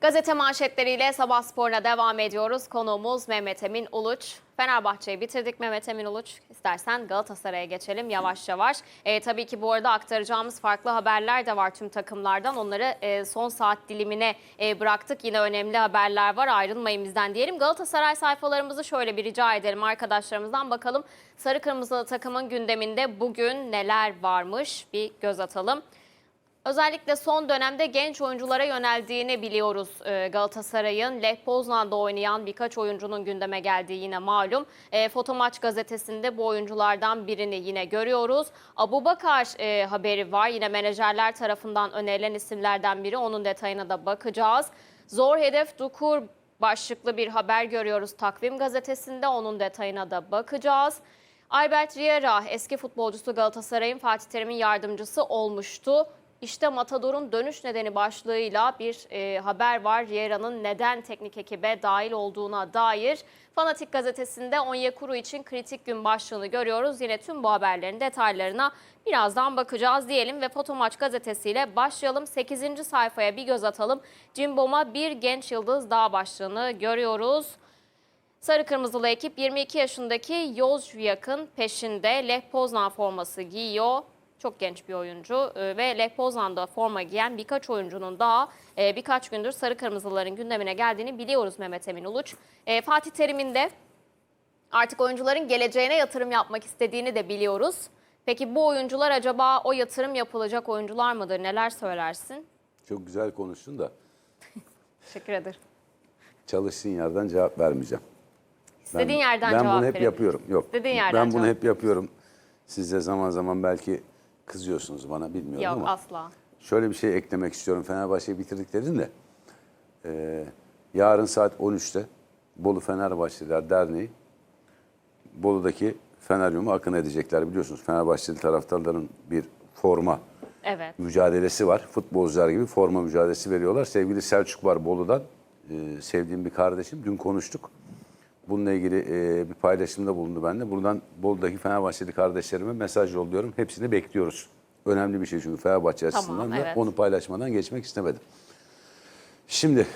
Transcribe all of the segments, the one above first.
Gazete manşetleriyle sabah sporuna devam ediyoruz. Konuğumuz Mehmet Emin Uluç. Fenerbahçe'yi bitirdik Mehmet Emin Uluç. İstersen Galatasaray'a geçelim yavaş yavaş. E, tabii ki bu arada aktaracağımız farklı haberler de var tüm takımlardan. Onları e, son saat dilimine e, bıraktık. Yine önemli haberler var ayrılmayın bizden diyelim. Galatasaray sayfalarımızı şöyle bir rica edelim arkadaşlarımızdan. Bakalım sarı kırmızılı takımın gündeminde bugün neler varmış bir göz atalım. Özellikle son dönemde genç oyunculara yöneldiğini biliyoruz e, Galatasaray'ın. Lech Poznan'da oynayan birkaç oyuncunun gündeme geldiği yine malum. E, Fotomaç gazetesinde bu oyunculardan birini yine görüyoruz. Abu Bakar e, haberi var. Yine menajerler tarafından önerilen isimlerden biri. Onun detayına da bakacağız. Zor hedef Dukur başlıklı bir haber görüyoruz Takvim gazetesinde. Onun detayına da bakacağız. Albert Riera eski futbolcusu Galatasaray'ın Fatih Terim'in yardımcısı olmuştu. İşte Matador'un dönüş nedeni başlığıyla bir e, haber var. Riera'nın neden teknik ekibe dahil olduğuna dair. Fanatik gazetesinde Onyekuru için kritik gün başlığını görüyoruz. Yine tüm bu haberlerin detaylarına birazdan bakacağız diyelim ve Fotomaç gazetesiyle başlayalım. 8. sayfaya bir göz atalım. Cimbom'a bir genç yıldız daha başlığını görüyoruz. Sarı Kırmızılı ekip 22 yaşındaki Yozcuyak'ın peşinde Lech Poznan forması giyiyor. Çok genç bir oyuncu e, ve Lech Poznan'da forma giyen birkaç oyuncunun daha e, birkaç gündür Sarı Kırmızıların gündemine geldiğini biliyoruz Mehmet Emin Uluç. E, Fatih Terim'in de artık oyuncuların geleceğine yatırım yapmak istediğini de biliyoruz. Peki bu oyuncular acaba o yatırım yapılacak oyuncular mıdır? Neler söylersin? Çok güzel konuştun da Teşekkür ederim. çalıştığın yerden cevap vermeyeceğim. İstediğin yerden ben cevap bunu hep verelim. yapıyorum. Yok. İstediğin yerden ben bunu cevap. hep yapıyorum. Siz de zaman zaman belki kızıyorsunuz bana bilmiyorum Yok ama. asla. Şöyle bir şey eklemek istiyorum. Fenerbahçe'yi bitirdik dedin de. Ee, yarın saat 13'te Bolu Fenerbahçeliler Derneği Bolu'daki Feneryum'a akın edecekler biliyorsunuz. Fenerbahçeli taraftarların bir forma Evet. mücadelesi var. Futbolcular gibi forma mücadelesi veriyorlar. Sevgili Selçuk var Bolu'dan. Ee, sevdiğim bir kardeşim. Dün konuştuk. Bununla ilgili e, bir paylaşımda bulundu bende. Buradan Bolu'daki Fenerbahçeli kardeşlerime mesaj yolluyorum. Hepsini bekliyoruz. Önemli bir şey çünkü Fenerbahçe Tamam, açısından da evet. onu paylaşmadan geçmek istemedim. Şimdi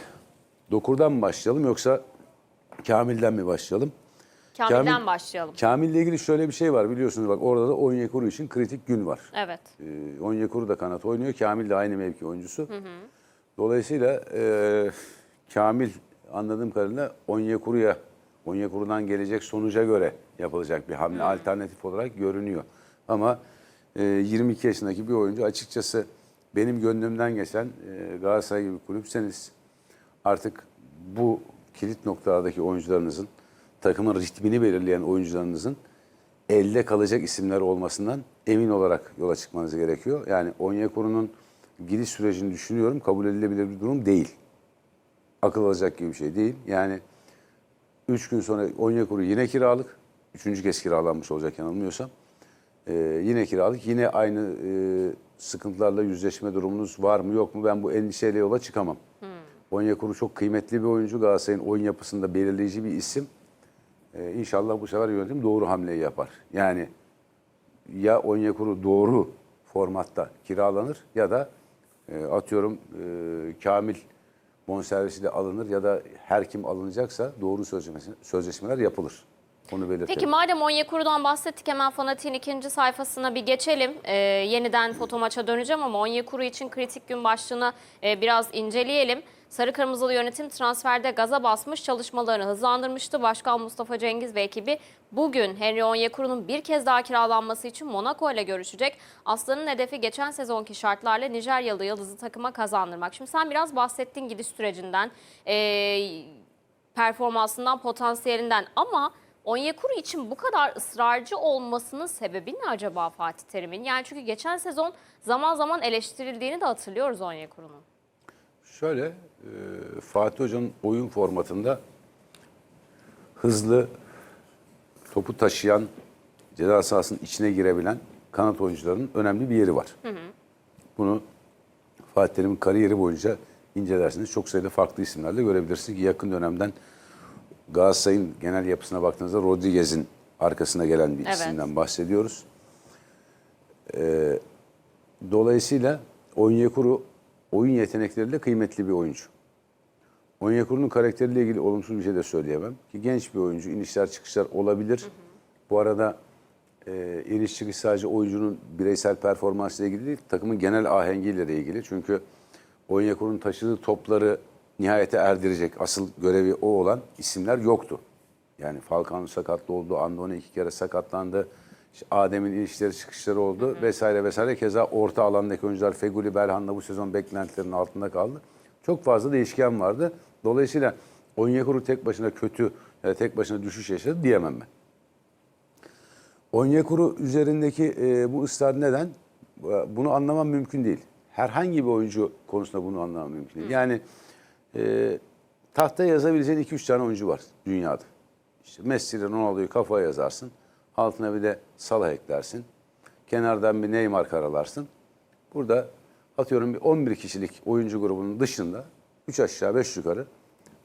Dokur'dan mı başlayalım yoksa Kamil'den mi başlayalım? Kamil'den Kamil- başlayalım. Kamil'le ilgili şöyle bir şey var biliyorsunuz bak orada da Onyekuru için kritik gün var. Evet. Ee, Onyekuru da kanat oynuyor. Kamil de aynı mevki oyuncusu. Dolayısıyla e, Kamil anladığım kadarıyla Onyekuru'ya, Onyekuru'dan gelecek sonuca göre yapılacak bir hamle alternatif olarak görünüyor. Ama e, 22 yaşındaki bir oyuncu açıkçası benim gönlümden geçen e, Galatasaray gibi kulüpseniz artık bu kilit noktalardaki oyuncularınızın takımın ritmini belirleyen oyuncularınızın elde kalacak isimler olmasından emin olarak yola çıkmanız gerekiyor. Yani Onyekuru'nun gidiş sürecini düşünüyorum. Kabul edilebilir bir durum değil. Akıl alacak gibi bir şey değil. Yani 3 gün sonra Onyekuru yine kiralık. Üçüncü kez kiralanmış olacak yanılmıyorsam. Ee, yine kiralık. Yine aynı e, sıkıntılarla yüzleşme durumunuz var mı yok mu? Ben bu endişeyle yola çıkamam. Onyekuru çok kıymetli bir oyuncu. Galatasaray'ın oyun yapısında belirleyici bir isim. Ee, inşallah bu sefer yönetim doğru hamleyi yapar. Yani ya Onyekuru doğru formatta kiralanır ya da e, atıyorum e, Kamil bonservisiyle alınır ya da her kim alınacaksa doğru sözleşme- sözleşmeler yapılır. Onu belirtelim. Peki madem Onyekuru'dan bahsettik hemen Fanatik'in ikinci sayfasına bir geçelim. Ee, yeniden foto maça döneceğim ama Onyekuru için kritik gün başlığını e, biraz inceleyelim. Sarı Kırmızılı yönetim transferde gaza basmış çalışmalarını hızlandırmıştı. Başkan Mustafa Cengiz ve ekibi bugün Henry Onyekuru'nun bir kez daha kiralanması için Monaco ile görüşecek. Aslan'ın hedefi geçen sezonki şartlarla Nijeryalı Yıldız'ı takıma kazandırmak. Şimdi sen biraz bahsettin gidiş sürecinden, e, performansından, potansiyelinden ama Onyekuru için bu kadar ısrarcı olmasının sebebi ne acaba Fatih Terim'in? Yani çünkü geçen sezon zaman zaman eleştirildiğini de hatırlıyoruz Onyekuru'nun. Şöyle, e, Fatih Hoca'nın oyun formatında hızlı, topu taşıyan, ceza sahasının içine girebilen kanat oyuncularının önemli bir yeri var. Bunu Fatih Terim'in kariyeri boyunca incelersiniz. Çok sayıda farklı isimlerle görebilirsiniz ki yakın dönemden Galatasaray'ın genel yapısına baktığınızda Rodriguez'in arkasına gelen bir Evet. isimden bahsediyoruz. Ee, dolayısıyla Onyekuru oyun yetenekleriyle kıymetli bir oyuncu. Onyekuru'nun karakteriyle ilgili olumsuz bir şey de söyleyemem. Ki genç bir oyuncu, inişler çıkışlar olabilir. Bu arada e, iniş çıkış sadece oyuncunun bireysel performansıyla ilgili değil, takımın genel ahengiyle de ilgili. Çünkü Onyekuru'nun taşıdığı topları nihayete erdirecek asıl görevi o olan isimler yoktu. Yani Falcao sakatlı oldu, Andone iki kere sakatlandı. İşte Adem'in inişleri çıkışları oldu vesaire vesaire. Keza orta alandaki oyuncular Feguli, Belhanda bu sezon beklentilerin altında kaldı. Çok fazla değişken vardı. Dolayısıyla Onyekuru tek başına kötü ya da tek başına düşüş yaşadı diyemem ben. Onyekuru üzerindeki e, bu ısrar neden? E, Bunu anlamam mümkün değil. Herhangi bir oyuncu konusunda bunu anlamam mümkün değil. Yani e, tahtaya yazabileceğin 2-3 tane oyuncu var dünyada. İşte Messi ile Ronaldo'yu kafaya yazarsın. Altına bir de Salah eklersin. Kenardan bir Neymar karalarsın. Burada atıyorum bir 11 kişilik oyuncu grubunun dışında 3 aşağı 5 yukarı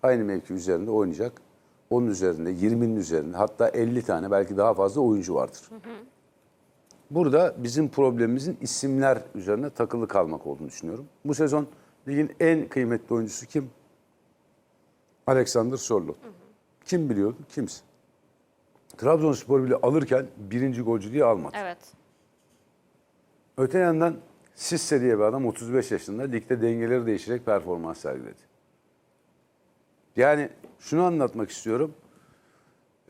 aynı mevki üzerinde oynayacak. Onun üzerinde, 20'nin üzerinde hatta 50 tane belki daha fazla oyuncu vardır. Burada bizim problemimizin isimler üzerine takılı kalmak olduğunu düşünüyorum. Bu sezon ligin en kıymetli oyuncusu kim? Alexander Sorlo. Kim biliyordu? Kimse. Trabzonspor bile alırken birinci golcü diye almadı. Evet. Öte yandan Sisse diye bir adam 35 yaşında ligde dengeleri değişerek performans sergiledi. Yani şunu anlatmak istiyorum.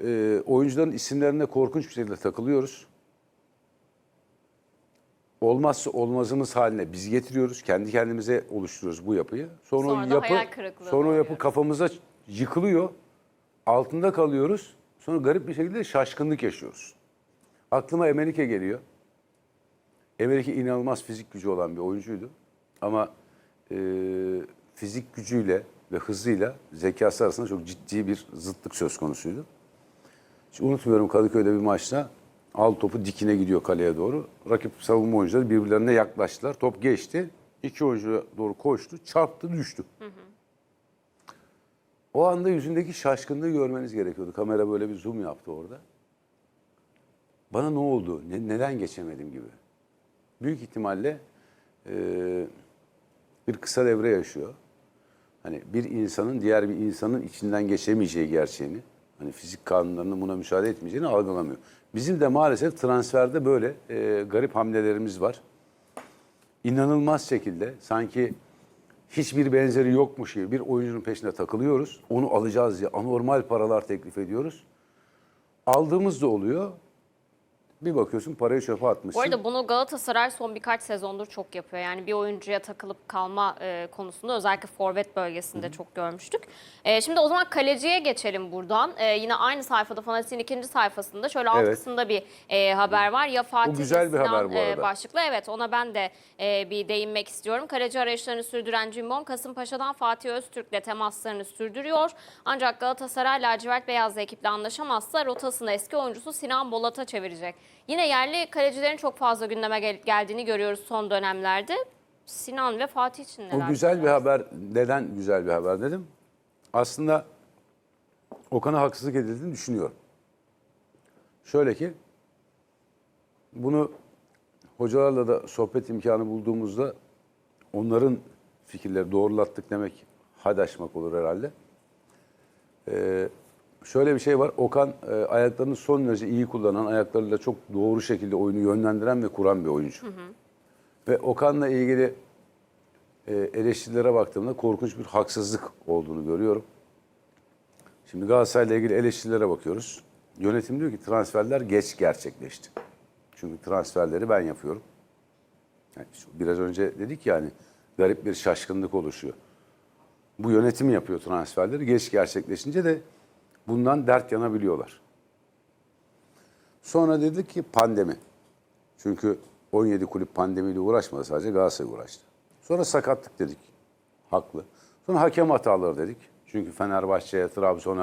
Ee, oyuncuların isimlerine korkunç bir şekilde takılıyoruz. Olmazsa olmazımız haline biz getiriyoruz. Kendi kendimize oluşturuyoruz bu yapıyı. Sonra, Sonra o yapı, sonra o yapı kafamıza yıkılıyor. Altında kalıyoruz. Sonra garip bir şekilde şaşkınlık yaşıyoruz. Aklıma Emenike geliyor. Emenike inanılmaz fizik gücü olan bir oyuncuydu. Ama e, fizik gücüyle ve hızıyla zekası arasında çok ciddi bir zıtlık söz konusuydu. Hiç unutmuyorum Kadıköy'de bir maçta al topu dikine gidiyor kaleye doğru. Rakip savunma oyuncuları birbirlerine yaklaştılar. Top geçti. İki oyuncuya doğru koştu. Çarptı düştü. O anda yüzündeki şaşkınlığı görmeniz gerekiyordu. Kamera böyle bir zoom yaptı orada. Bana ne oldu? Ne- neden geçemedim gibi. Büyük ihtimalle e, bir kısa devre yaşıyor. Hani bir insanın diğer bir insanın içinden geçemeyeceği gerçeğini, hani fizik kanunlarının buna müsaade etmeyeceğini algılamıyor. Bizim de maalesef transferde böyle e, garip hamlelerimiz var. İnanılmaz şekilde sanki hiçbir benzeri yokmuş gibi bir oyuncunun peşine takılıyoruz. Onu alacağız diye anormal paralar teklif ediyoruz. Aldığımız da oluyor. Bir bakıyorsun parayı çöpe atmışsın. Bu arada bunu Galatasaray son birkaç sezondur çok yapıyor. Yani bir oyuncuya takılıp kalma e, konusunda özellikle forvet bölgesinde çok görmüştük. E, şimdi o zaman kaleciye geçelim buradan. E, yine aynı sayfada Fanati'nin ikinci sayfasında şöyle alt Evet. kısımda bir e, haber var. Ya Fatih güzel bir Sinan, haber bu e, arada. başlıklı. Evet ona ben de e, bir değinmek istiyorum. Kaleci arayışlarını sürdüren Cimbom Kasımpaşa'dan Fatih Öztürk'le temaslarını sürdürüyor. Ancak Galatasaray lacivert beyazlı ekiple anlaşamazsa rotasını eski oyuncusu Sinan Bolat'a çevirecek. Yine yerli kalecilerin çok fazla gündeme gel- geldiğini görüyoruz son dönemlerde. Sinan ve Fatih için neler? O güzel bir haber. Neden güzel bir haber dedim? Aslında Okan'a haksızlık edildiğini düşünüyorum. Şöyle ki bunu hocalarla da sohbet imkanı bulduğumuzda onların fikirleri doğrulattık demek hadi aşmak olur herhalde. Ee, şöyle bir şey var. Okan e, ayaklarını son derece iyi kullanan, ayaklarıyla çok doğru şekilde oyunu yönlendiren ve kuran bir oyuncu. Ve Okan'la ilgili e, eleştirilere baktığımda korkunç bir haksızlık olduğunu görüyorum. Şimdi Galatasaray'la ilgili eleştirilere bakıyoruz. Yönetim diyor ki transferler geç gerçekleşti. Çünkü transferleri ben yapıyorum. Yani biraz önce dedik yani garip bir şaşkınlık oluşuyor. Bu yönetim yapıyor transferleri. Geç gerçekleşince de bundan dert yanabiliyorlar. Sonra dedik ki pandemi. Çünkü 17 kulüp pandemiyle uğraşmadı sadece Galatasaray uğraştı. Sonra sakatlık dedik. Haklı. Sonra hakem hataları dedik. Çünkü Fenerbahçe'ye, Trabzon'a